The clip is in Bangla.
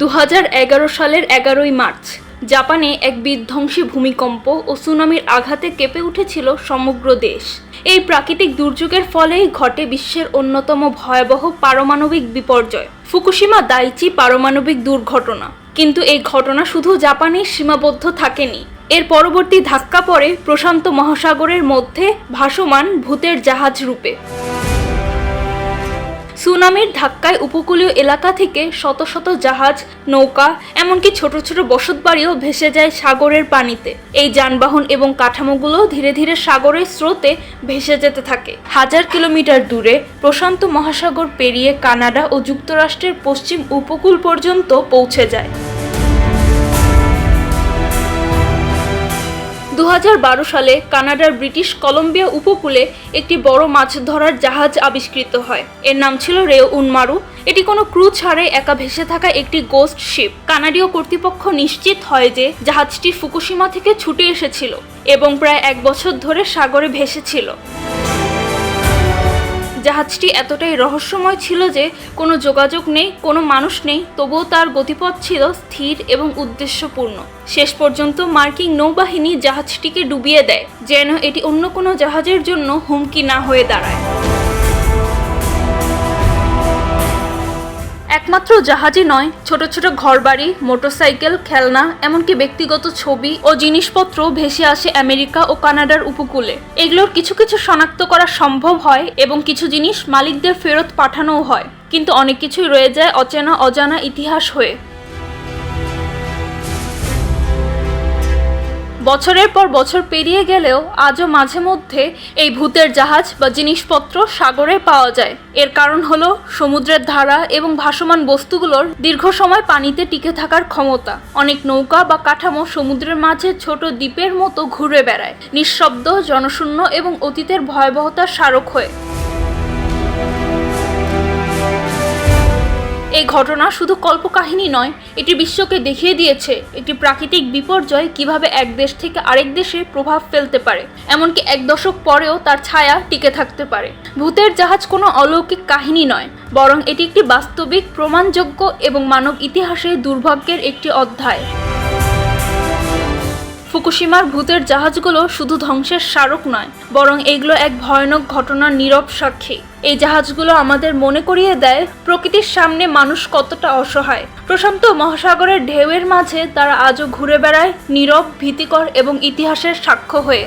দু হাজার এগারো সালের এগারোই মার্চ। জাপানে এক বিধ্বংসী ভূমিকম্প ও সুনামির আঘাতে কেঁপে উঠেছিল সমগ্র দেশ। এই প্রাকৃতিক দুর্যোগের ফলেই ঘটে বিশ্বের অন্যতম ভয়াবহ পারমাণবিক বিপর্যয়, ফুকুশিমা দাইচি পারমাণবিক দুর্ঘটনা। কিন্তু এই ঘটনা শুধু জাপানেই সীমাবদ্ধ থাকেনি। এর পরবর্তী ধাক্কা পড়ে প্রশান্ত মহাসাগরের মধ্যে ভাসমান ভূতের জাহাজ রূপে। সুনামির ধাক্কায় উপকূলীয় এলাকা থেকে শত শত জাহাজ, নৌকা, এমনকি ছোট ছোট বসতবাড়িও ভেসে যায় সাগরের পানিতে। এই যানবাহন এবং কাঠামোগুলো ধীরে ধীরে সাগরের স্রোতে ভেসে যেতে থাকে। হাজার কিলোমিটার দূরে প্রশান্ত মহাসাগর পেরিয়ে কানাডা ও যুক্তরাষ্ট্রের পশ্চিম উপকূল পর্যন্ত পৌঁছে যায়। সালে কানাডার ব্রিটিশ কলম্বিয়া উপকূলে একটি বড় মাছ ধরার জাহাজ আবিষ্কৃত হয়। এর নাম ছিল রেও উনমারু। এটি কোনো ক্রু ছাড়াই একা ভেসে থাকা একটি গোস্ট শিপ কানাডীয় কর্তৃপক্ষ নিশ্চিত হয় যে জাহাজটি ফুকুশিমা থেকে ছুটে এসেছিল এবং প্রায় এক বছর ধরে সাগরে ভেসেছিল। জাহাজটি এতটাই রহস্যময় ছিল যে কোনো যোগাযোগ নেই, কোনো মানুষ নেই, তবুও তার গতিপথ ছিল স্থির এবং উদ্দেশ্যপূর্ণ। শেষ পর্যন্ত মার্কিন নৌবাহিনী জাহাজটিকে ডুবিয়ে দেয়, যেন এটি অন্য কোনো জাহাজের জন্য হুমকি না হয়ে দাঁড়ায়। একমাত্র জাহাজই নয়, ছোট ছোট ঘরবাড়ি, মোটরসাইকেল, খেলনা, এমনকি ব্যক্তিগত ছবি ও জিনিসপত্র ভেসে আসে আমেরিকা ও কানাডার উপকূলে। এগুলোর কিছু কিছু শনাক্ত করা সম্ভব হয় এবং কিছু জিনিস মালিকদের ফেরত পাঠানোও হয়। কিন্তু অনেক কিছুই রয়ে যায় অচেনা অজানা ইতিহাস হয়ে। বছরের পর বছর পেরিয়ে গেলেও আজও মাঝে মধ্যে এই ভূতের জাহাজ বা জিনিসপত্র সাগরে পাওয়া যায়। এর কারণ হলো সমুদ্রের ধারা এবং ভাসমান বস্তুগুলোর দীর্ঘ সময় পানিতে টিকে থাকার ক্ষমতা। অনেক নৌকা বা কাঠামো সমুদ্রের মাঝে ছোট দ্বীপের মতো ঘুরে বেড়ায়। নিঃশব্দ, জনশূন্য এবং অতীতের ভয়াবহতার স্মারক হয়ে এই ঘটনা শুধু কল্পকাহিনী নয়, এটি বিশ্বকে দেখিয়ে দিয়েছে। একটি প্রাকৃতিক বিপর্যয় কীভাবে এক দেশ থেকে আরেক দেশে প্রভাব ফেলতে পারে, এমনকি এক দশক পরেও তার ছায়া টিকে থাকতে পারে। ভূতের জাহাজ কোনো অলৌকিক কাহিনী নয়, বরং এটি একটি বাস্তবিক, প্রমাণযোগ্য এবং মানব ইতিহাসে দুর্ভাগ্যের একটি অধ্যায়। ফুকুশিমার ভূতের জাহাজগুলো শুধু ধ্বংসের স্মারক নয়, বরং এগুলো এক ভয়ানক ঘটনার নীরব সাক্ষী। এই জাহাজগুলো আমাদের মনে করিয়ে দেয় প্রকৃতির সামনে মানুষ কতটা অসহায়। প্রশান্ত মহাসাগরের ঢেউয়ের মাঝে তারা আজও ঘুরে বেড়ায় নীরব, ভীতিকর এবং ইতিহাসের সাক্ষ্য হয়ে।